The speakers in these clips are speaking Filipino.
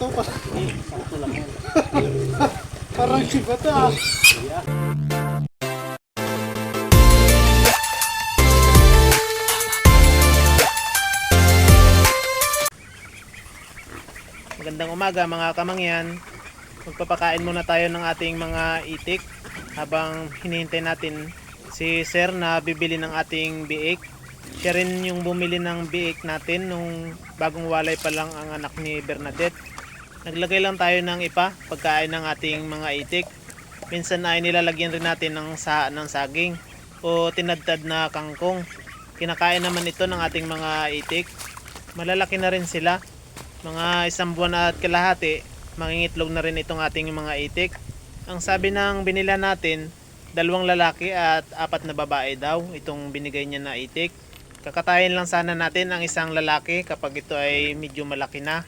to. Parang, Sakto lang parang siba to ah. Magandang umaga mga kamangyan. Magpapakain muna tayo ng ating mga itik habang hinihintay natin si Sir na bibili ng ating biik. Siya rin yung bumili ng biik natin nung bagong walay pa lang ang anak ni Bernadette. Naglagay lang tayo ng ipa pagkain ng ating mga itik. Minsan ay nilalagyan rin natin ng sa ng saging o tinadtad na kangkong. Kinakain naman ito ng ating mga itik. Malalaki na rin sila mga isang buwan at kalahati, mangingitlog na rin itong ating mga itik. Ang sabi ng binila natin, dalawang lalaki at apat na babae daw itong binigay niya na itik. Kakatayin lang sana natin ang isang lalaki kapag ito ay medyo malaki na.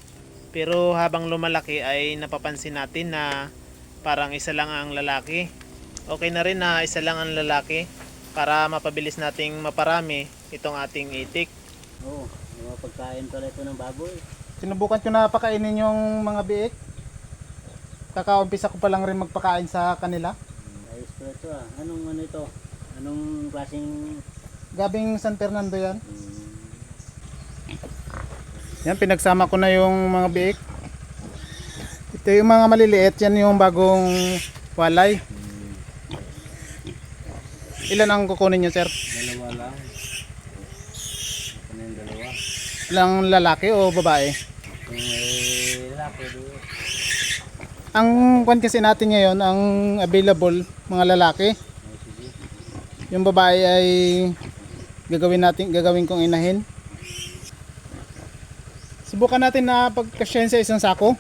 Pero habang lumalaki ay napapansin natin na parang isa lang ang lalaki. Okay na rin na isa lang ang lalaki para mapabilis nating maparami itong ating itik. Oo, may mga pagkain pala ito ng baboy. Sinubukan ko na pakainin yung mga biik. Kakaumpisa ko pa lang rin magpakain sa kanila. Hmm, Ayos pala ito ah. Anong ano ito? Anong klaseng... Gabing San Fernando yan. Hmm, Yan, pinagsama ko na yung mga biik. Ito yung mga maliliit, yan yung bagong walay. Ilan ang kukunin nyo, sir? dalawa lang. Yung dalawa? Ilang lalaki o babae? May lalaki doon. Ang kwan kasi natin ngayon, ang available mga lalaki. Sige. Yung babae ay gagawin natin, gagawin kong inahin. Subukan natin na pagkasyahin sa isang sako.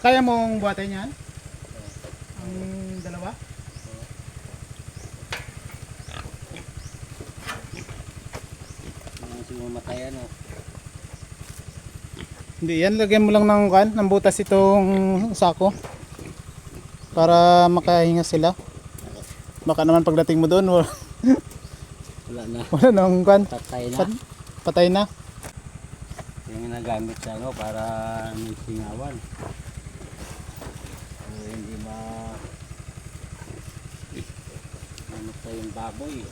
Kaya mong buhatin yan? Ang dalawa? Mga siguro matay ano. Hindi yan, lagyan mo lang ng kan, ng butas itong sako. Para makahinga sila. Baka naman pagdating mo doon, wala, Wala na. wala nang kan, Patay na. pat- patay na. Yung ginagamit sa ano para may singawan. O hindi ma... Ano pa yung baboy.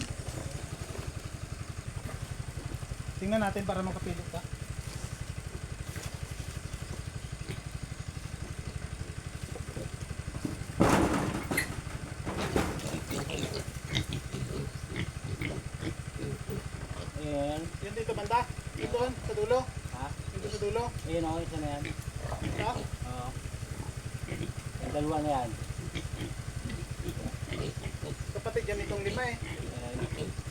Tingnan natin para makapilit ka. Ayan. Yan dito Dito, sa dulo. Ha? Dito sa dulo. Ayan ako, isa na yan. Ito. Oo. Yung dalawa na yan. Kapatid yan itong lima eh. Ayan.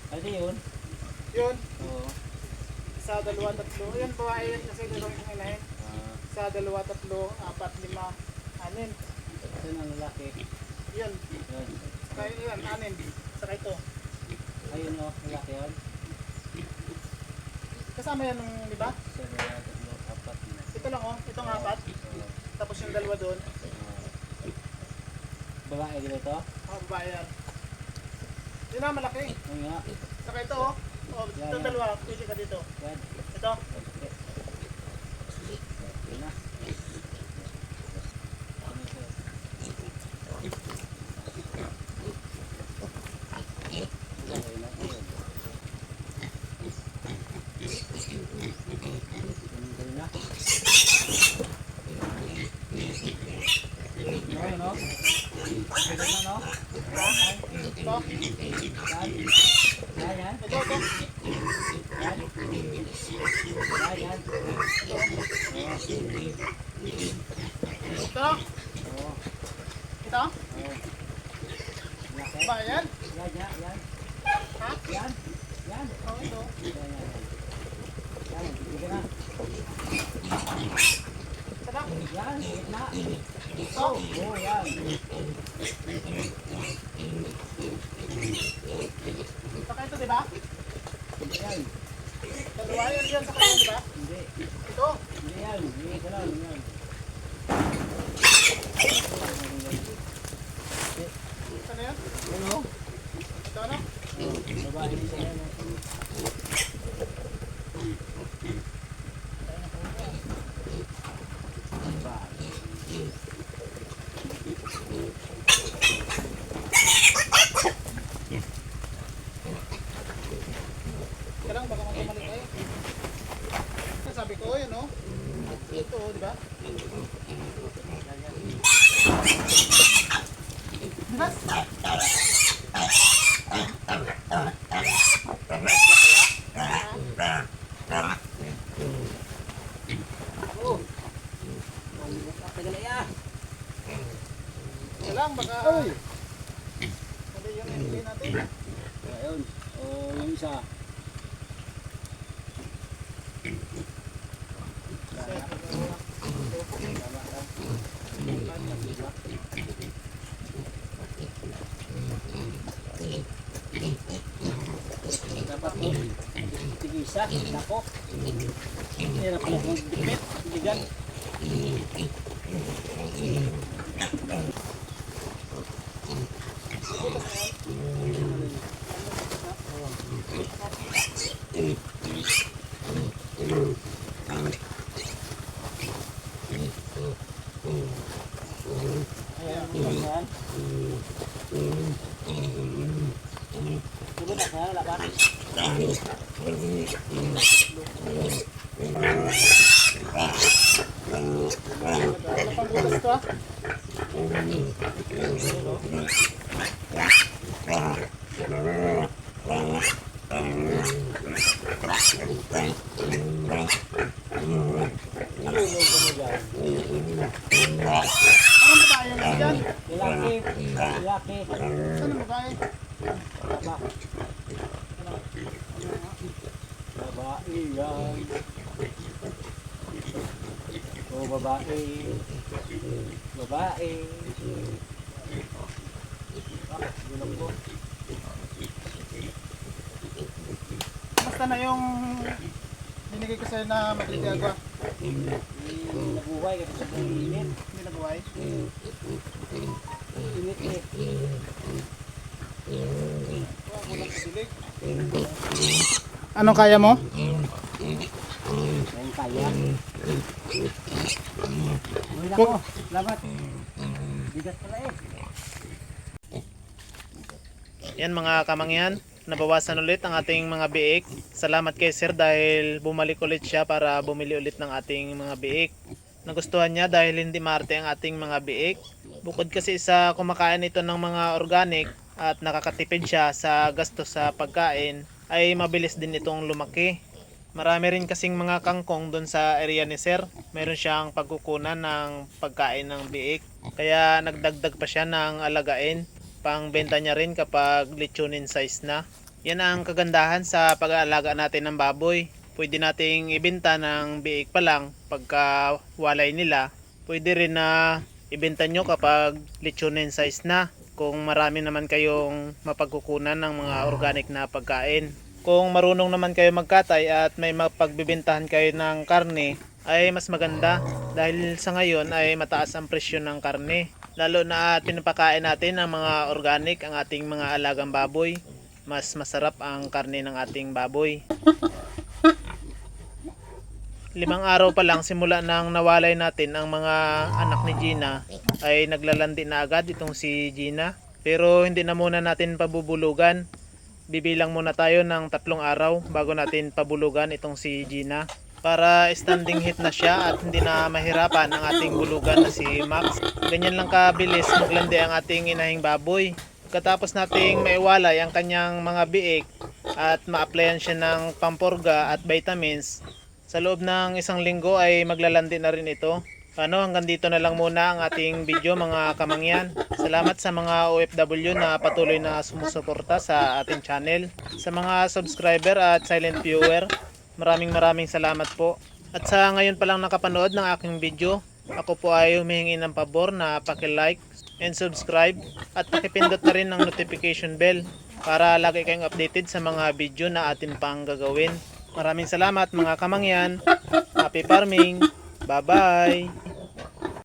Ano yun? Yun. Oo. Isa, dalawa, tatlo. Yan, babae yan kasi gagawin kong inahin. Ah, Isa, dalawa, tatlo, apat, lima, anin. ito na lalaki. Yun. Yun. Saka yan, anin. Saka ito. Ayun o, lalaki yun. Kasama yan ng, di ba? Ito lang oh, itong apat. Oo. Tapos yung dalawa doon. Ah. Babae dito to? Oh, babae yan. Yun na, malaki. Ayun nga. Saka ito oh. Oh, itong dalawa, pwede ka dito. Ito. Yun na. Ano ito? Okay na yun. Ganun na. Ayun, no? Ganun na, no? Ito. Yan. Yan, yan. Ito, ito. Yan. Yan, yan. Ito. Oo. Ito. Oo. Babae yan. Yan, yan, yan. Ha? Yan. Yan. Oh, ito. Yan. Yan, bibigyan na. Yan. Ito. Oo, yan. Saka ito, di ba? Yan. Dalawa yan yan sa kanya, di ba? Hindi. Ito. Hindi yan. Hindi lang. Yan. lang, baka magkamali tayo. Sabi ko, yun o. Ito, di ba? Di ba? Oh. Tagal ya. Lang baka. Ay. Tigisa. Nako. Hirap na mag-dipit. Bigan. Ayan. Ayan. Sunod na kaya laban. Ano pang butas ito ah? Anong babae kasi dyan? Lalaki. Lalaki. Saan ang babae? Baba. Babae yan. O babae. Babae. Ko. Kamusta na yung binigay ko sa'yo na magliti agwa? Eh, nabuhay kasi sa init. Hindi nabuhay? Init eh. Anong kaya mo? Ayun kaya. Uy, Wag- nako. Labat. Bigat pala eh. Yan mga kamangyan, nabawasan ulit ang ating mga biik. Salamat kay Sir dahil bumalik ulit siya para bumili ulit ng ating mga biik. Nagustuhan niya dahil hindi marte ang ating mga biik. Bukod kasi sa kumakain ito ng mga organic at nakakatipid siya sa gastos sa pagkain, ay mabilis din itong lumaki. Marami rin kasing mga kangkong doon sa area ni Sir. Meron siyang pagkukunan ng pagkain ng biik. Kaya nagdagdag pa siya ng alagain pang benta niya rin kapag lechonin size na. Yan ang kagandahan sa pag-aalaga natin ng baboy. Pwede nating ibenta ng biik pa lang pagka walay nila. Pwede rin na ibenta nyo kapag lechonin size na. Kung marami naman kayong mapagkukunan ng mga organic na pagkain. Kung marunong naman kayo magkatay at may mapagbibentahan kayo ng karne, ay mas maganda dahil sa ngayon ay mataas ang presyo ng karne. Lalo na at pinapakain natin ng mga organic ang ating mga alagang baboy. Mas masarap ang karne ng ating baboy. Limang araw pa lang simula nang nawalay natin ang mga anak ni Gina ay naglalandi na agad itong si Gina. Pero hindi na muna natin pabubulugan. Bibilang muna tayo ng tatlong araw bago natin pabulugan itong si Gina para standing hit na siya at hindi na mahirapan ang ating bulugan na si Max. Ganyan lang kabilis maglandi ang ating inahing baboy. Pagkatapos nating maiwalay ang kanyang mga biik at ma-applyan siya ng pamporga at vitamins, sa loob ng isang linggo ay maglalandi na rin ito. Ano, hanggang dito na lang muna ang ating video mga kamangyan. Salamat sa mga OFW na patuloy na sumusuporta sa ating channel. Sa mga subscriber at silent viewer, maraming maraming salamat po. At sa ngayon pa lang nakapanood ng aking video, ako po ay humihingi ng pabor na paki-like and subscribe at pakipindot na rin ng notification bell para lagi kayong updated sa mga video na atin pang gagawin. Maraming salamat mga kamangyan. Happy farming. Bye-bye.